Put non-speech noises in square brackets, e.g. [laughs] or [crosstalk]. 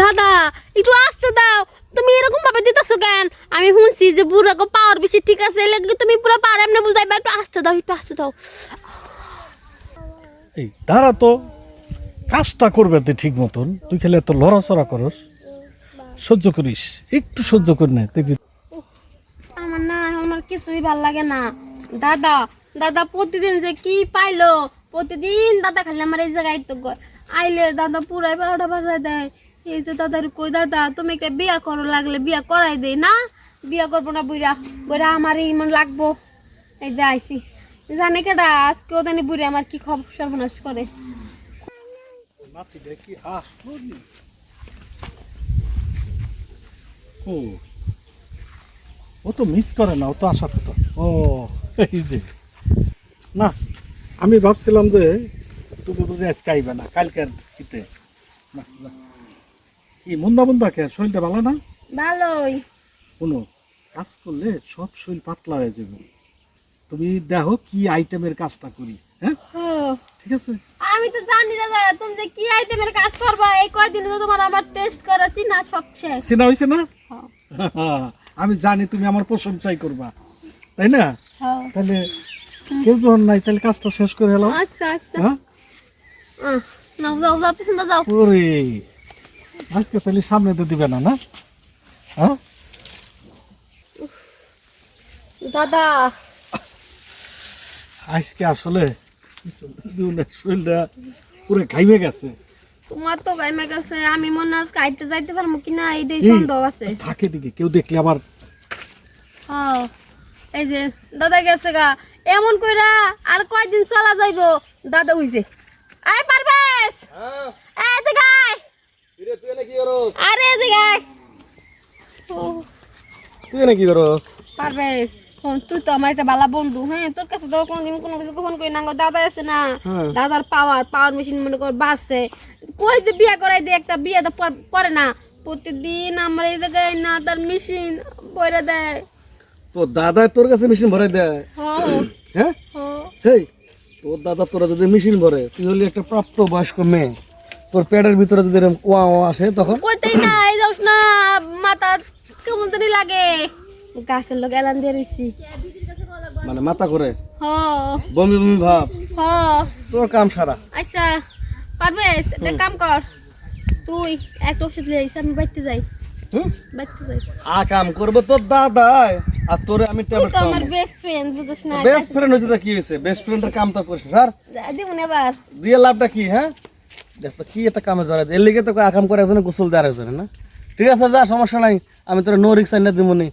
দাদা একটু আসতে দাও। তুমি এরকম ভাবে দিতেছো কেন? আমি শুনছি যে বুড়া পাওয়ার বেশি ঠিক আছে তুমি পুরো পাওয়ার এমনি বুঝাইবা? একটু আসতে দাও একটু আসতে দাও। এই দাঁড়া তো। কাজটা করবে তুই ঠিক মতন। তুই খেলে এত লড়াচড়া করস। সহ্য করিস। একটু সহ্য করি না তুই আমার না আমার কিছুই ভালো লাগে না। দাদা দাদা প্রতিদিন যে কি পাইলো প্রতিদিন দাদা খালি আমার এই জায়গায় তো আইলে দাদা পুরাই বারোটা বাজায় দেয়। এই যে দাদার কই, দাদা, তুমি একটা বিয়া করো লাগলে বিয়া করাই দেই না? বিয়া করব না বুড়া বুড়া আমার এই মন লাগবো। এই যে আইসি জানে কেডা কেউ জানি বুড়ি আমার কি খবর সর্বনাশ করে। ও তো মিস করে না, ও তো আসার কথা ও, এই যে। না, আমি ভাবছিলাম যে তুমি বুঝে আজকে আইবে না কালকের না। কি মুন্দা মুন্দা কে? শরীরটা ভালো না? ভালোই। কোনো কাজ করলে সব শরীর পাতলা হয়ে যাবে। তুমি দেখো কি আইটেমের কাজটা করি হ্যাঁ? ঠিক আছে? আমি তো জানি দাদা তুমি যে কি আইটেমের কাজ করবা? এই কয়দিনে তো তোমার আমার টেস্ট করাছি না সব শেষ। চেনা হয়েছে না। [laughs] আমি জানি তুমি আমার প্রশংসাই করবা। তাই না। তাহলে কেউ যখন নাই তাহলে কাজটা শেষ করে এলাম আচ্ছা আচ্ছা। হ্যাঁ? যাও যাও পিছনে যাও ওরে আজকে তাহলে সামনে তো দিবে না না? হ্যাঁ? দাদা। আজকে আসলে শরীরটা পুরো ঘাইমে গেছে। তোমার তো গেছে আমি মনে হয় কাইতে যাইতে পারব কিনা এইটাই এই, সন্দেহ আছে। থাকে দিকে কেউ দেখলে আবার হ্যাঁ এই যে দাদা গেছে গা। এমন কইরা আর কয়দিন চলা যাইবো? দাদা উইছে আয় পারবেশ তুই নাকি করস? পারবেশ তুই তো আমার একটা বালা বন্ধু হ্যাঁ? তোর কাছে তো কোনোদিন কোনো কিছু ফোন করি না দাদা আছে না। হ্যাঁ। দাদার পাওয়ার পাওয়ার মেশিন মনে কর বাড়ছে। কই যে বিয়া করাই দিয়ে একটা বিয়ে তো করে না। প্রতিদিন আমার এই জায়গায় না তার মেশিন বইরা দেয়। তোর দাদা তোর কাছে মেশিন ভরে দেয়। হ্যাঁ। হ্যাঁ? তোর দাদা তোরা যদি মেশিন ভরে তুই হলি একটা প্রাপ্ত বয়স্ক মেয়ে। তোর পেটের ভিতরে যদি এরকম ওয়া ওয়া আসে তখন? কইতেই না এই যাস না মাথা কেমন জানি লাগে। গাছের লোক এলান দিয়ে রইছি। মানে মাথা করে হ। বমি বমি ভাব? হ। তোর কাম সারা। আচ্ছা পারবে একটা কাম কর। তুই একটা ওষুধ লিয়ে আইস আমি বাইতে যাই। হুম? বাইতে যাই। আ কাম করবে তোর দাদাই আর তোরে আমি ট্যাবলেট তো আমার বেস্ট ফ্রেন্ড বুঝছ না বেস্ট ফ্রেন্ড হইছে তা। কি হইছে বেস্ট ফ্রেন্ডের তো করিস স্যার দিব না এবার। দিয়ে লাভটা কি হ্যাঁ? দেখ তো কি একটা কামে জড়াই এর লিগে তো আকাম করে একজনে গোসল দেওয়ার একজনে না? ঠিক আছে যা সমস্যা নাই। আমি তোর নো রিক্স দিব দিবনি